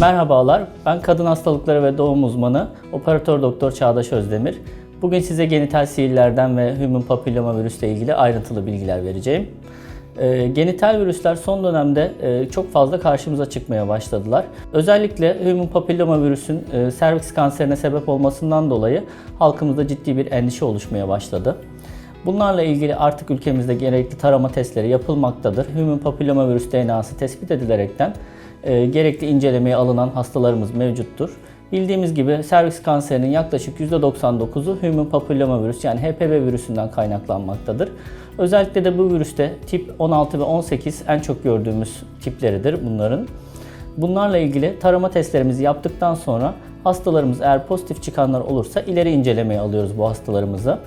Merhabalar, ben kadın hastalıkları ve doğum uzmanı operatör doktor Çağdaş Özdemir. Bugün size genital sihirlerden ve human papilloma virüsle ilgili ayrıntılı bilgiler vereceğim. Ee, genital virüsler son dönemde e, çok fazla karşımıza çıkmaya başladılar. Özellikle human papilloma virüsün e, serviks kanserine sebep olmasından dolayı halkımızda ciddi bir endişe oluşmaya başladı. Bunlarla ilgili artık ülkemizde gerekli tarama testleri yapılmaktadır. Human papilloma virüs DNA'sı tespit edilerekten e, gerekli incelemeye alınan hastalarımız mevcuttur. Bildiğimiz gibi serviks kanserinin yaklaşık %99'u human papilloma virüs yani HPV virüsünden kaynaklanmaktadır. Özellikle de bu virüste tip 16 ve 18 en çok gördüğümüz tipleridir bunların. Bunlarla ilgili tarama testlerimizi yaptıktan sonra hastalarımız eğer pozitif çıkanlar olursa ileri incelemeye alıyoruz bu hastalarımızı.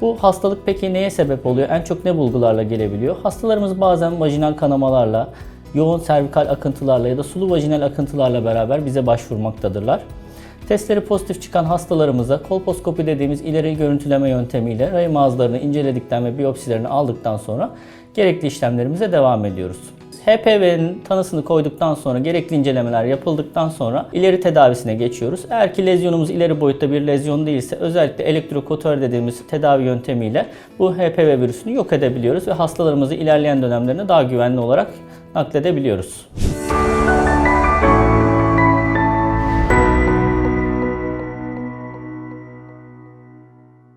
Bu hastalık peki neye sebep oluyor? En çok ne bulgularla gelebiliyor? Hastalarımız bazen vajinal kanamalarla, yoğun servikal akıntılarla ya da sulu vajinal akıntılarla beraber bize başvurmaktadırlar. Testleri pozitif çıkan hastalarımıza kolposkopi dediğimiz ileri görüntüleme yöntemiyle rahim ağızlarını inceledikten ve biyopsilerini aldıktan sonra gerekli işlemlerimize devam ediyoruz. HPV'nin tanısını koyduktan sonra gerekli incelemeler yapıldıktan sonra ileri tedavisine geçiyoruz. Eğer ki lezyonumuz ileri boyutta bir lezyon değilse özellikle elektrokotör dediğimiz tedavi yöntemiyle bu HPV virüsünü yok edebiliyoruz ve hastalarımızı ilerleyen dönemlerinde daha güvenli olarak nakledebiliyoruz.